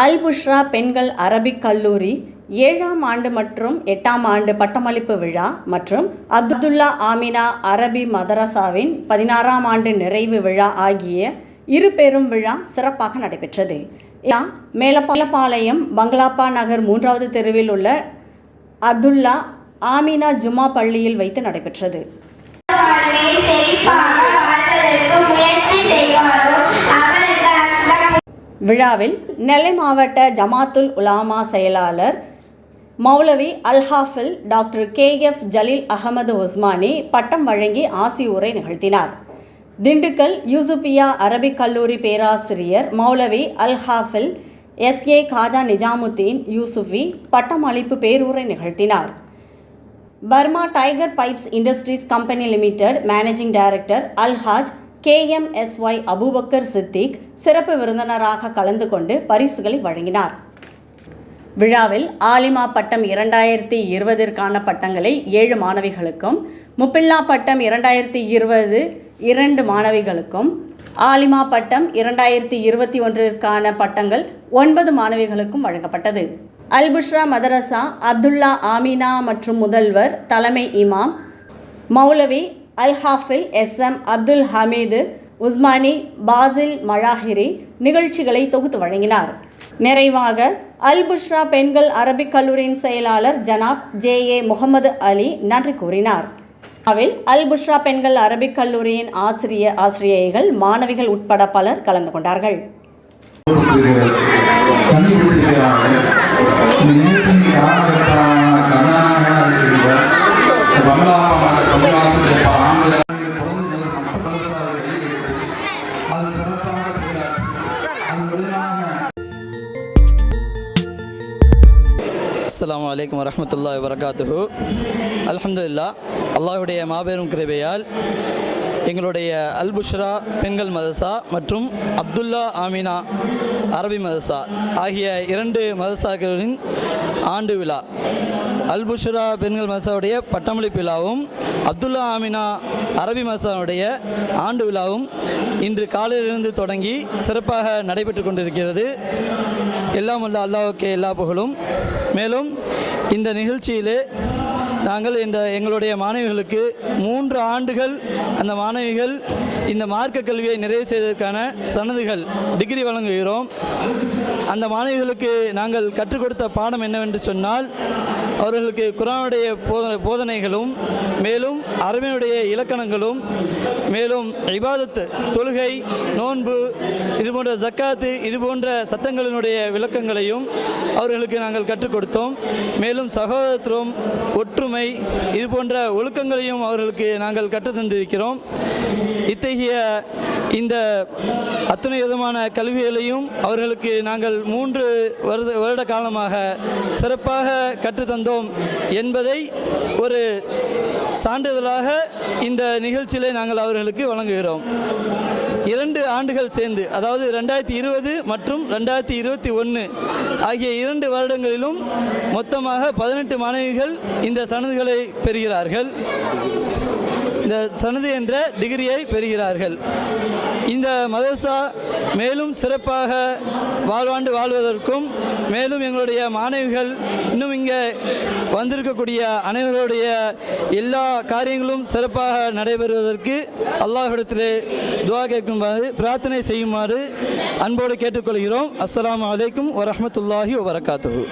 அல் புஷ்ரா பெண்கள் அரபிக் கல்லூரி ஏழாம் ஆண்டு மற்றும் எட்டாம் ஆண்டு பட்டமளிப்பு விழா மற்றும் அப்துல்லா ஆமினா அரபி மதரசாவின் பதினாறாம் ஆண்டு நிறைவு விழா ஆகிய இரு பெரும் விழா சிறப்பாக நடைபெற்றது. விழா மேலப்பாளையம் பங்களாப்பா நகர் மூன்றாவது தெருவில் உள்ள அப்துல்லா ஆமினா ஜுமா பள்ளியில் வைத்து நடைபெற்றது. விழாவில் நெல்லை மாவட்ட ஜமாத்துல் உலாமா செயலாளர் மௌலவி அல்ஹாஃபில் doctor K F Jaleel Ahamed Usmani பட்டம் வழங்கி ஆசி உரை நிகழ்த்தினார். திண்டுக்கல் யூசுபியா அரபிக் கல்லூரி பேராசிரியர் மௌலவி அல்ஹாஃபில் எஸ். ஏ. காஜா நிஜாமுத்தீன் யூசுஃபி பட்டம் அளிப்பு பேருரை நிகழ்த்தினார். Burma tiger pipes industries company limited managing director Alhaj KMSY Abubakkar Siddique சிறப்பு விருந்தினராக கலந்து கொண்டு பரிசுகளை வழங்கினார். விழாவில் ஆலிமா பட்டம் இரண்டாயிரத்தி இருபதிற்கான பட்டங்களை ஏழு மாணவிகளுக்கும் முப்பில்லா பட்டம் இரண்டாயிரத்தி இருபது இரண்டு மாணவிகளுக்கும் ஆலிமா பட்டம் இரண்டாயிரத்தி இருபத்தி ஒன்றிற்கான பட்டங்கள் ஒன்பது மாணவிகளுக்கும் வழங்கப்பட்டது. அல்புஷ்ரா மதரசா அப்துல்லா ஆமினா மற்றும் முதல்வர் தலைமை இமாம் மௌலவி ஐஹாஃபில் எஸ் எம் அப்துல் ஹமீது உஸ்மானி பாசில் மழாஹிரி நிகழ்ச்சிகளை தொகுத்து வழங்கினார். நிறைவாக அல் புஷ்ரா பெண்கள் அரபிக் கல்லூரியின் செயலாளர் ஜனாப் ஜே ஏ முகமது அலி நன்றி கூறினார். அவில் அல் புஷ்ரா பெண்கள் அரபிக் கல்லூரியின் ஆசிரிய ஆசிரியைகள் மாணவிகள் உட்பட பலர் கலந்து கொண்டார்கள். அஸ்லாம் அலைக்கும் வரமத்துல்லா வரகாத்துஹு அலமதுல்லா அல்லாஹுடைய மாபெரும் கிருபையால் எங்களுடைய அல்புஷ்ரா பெண்கள் மதசா மற்றும் அப்துல்லா ஆமினா அரபி மதசா ஆகிய இரண்டு மதசாக்களின் ஆண்டு விழா. அல்புஷ்ரா பெண்கள் மதசாவுடைய பட்டமளிப்பு விழாவும் அப்துல்லா ஆமினா அரபி மதசாவுடைய ஆண்டு விழாவும் இன்று காலையிலிருந்து தொடங்கி சிறப்பாக நடைபெற்று கொண்டிருக்கிறது. எல்லாம் உள்ள அல்லாவுக்கு எல்லா புகழும். மேலும் இந்த நிகழ்ச்சியிலே நாங்கள் இந்த எங்களுடைய மாணவிகளுக்கு மூன்று ஆண்டுகள் அந்த மாணவிகள் இந்த மார்க்க கல்வியை நிறைவு செய்வதற்கான சனதுகள் டிகிரி வழங்குகிறோம். அந்த மாணவிகளுக்கு நாங்கள் கற்றுக் கொடுத்த பாடம் என்னவென்று சொன்னால் அவர்களுக்கு குரானுடைய போத போதனைகளும் மேலும் அரபினுடைய இலக்கணங்களும் மேலும் இபாதத்து தொழுகை நோன்பு இது போன்ற ஜக்காத்து இது போன்ற சட்டங்களினுடைய விளக்கங்களையும் அவர்களுக்கு நாங்கள் கற்றுக் கொடுத்தோம். மேலும் சகோதரத்துவம் ஒற்றும் இது போன்ற ஒழுக்கங்களையும் அவர்களுக்கு நாங்கள் கற்றுத் தந்திருக்கிறோம் இத்தகைய இந்த அத்தனை விதமான கல்விகளையும் அவர்களுக்கு நாங்கள் மூன்று வருட வருட காலமாக சிறப்பாக கற்றுத்தந்தோம் என்பதை ஒரு சான்றிதழாக இந்த நிகழ்ச்சியிலே நாங்கள் அவர்களுக்கு வழங்குகிறோம். இரண்டு ஆண்டுகள் சேர்ந்து அதாவது ரெண்டாயிரத்தி இருபது மற்றும் ரெண்டாயிரத்தி இருபத்தி ஒன்று ஆகிய இரண்டு வருடங்களிலும் மொத்தமாக பதினெட்டு மாணவிகள் இந்த சனதுகளை பெறுகிறார்கள். இந்த சனது என்ற டிகிரியை பெறுகிறார்கள். இந்த மதரசா மேலும் சிறப்பாக வாழ்வாண்டு வாழ்வதற்கும் மேலும் எங்களுடைய மாணவிகள் இன்னும் இங்கே வந்திருக்கக்கூடிய அனைவருடைய எல்லா காரியங்களும் சிறப்பாக நடைபெறுவதற்கு அல்லாஹிடத்திலே துவா கேட்குமாறு பிரார்த்தனை செய்யுமாறு அன்போடு கேட்டுக்கொள்கிறோம். அஸ்ஸலாமு அலைக்கும் வரஹ்மத்துல்லாஹி வபரகாத்துஹு.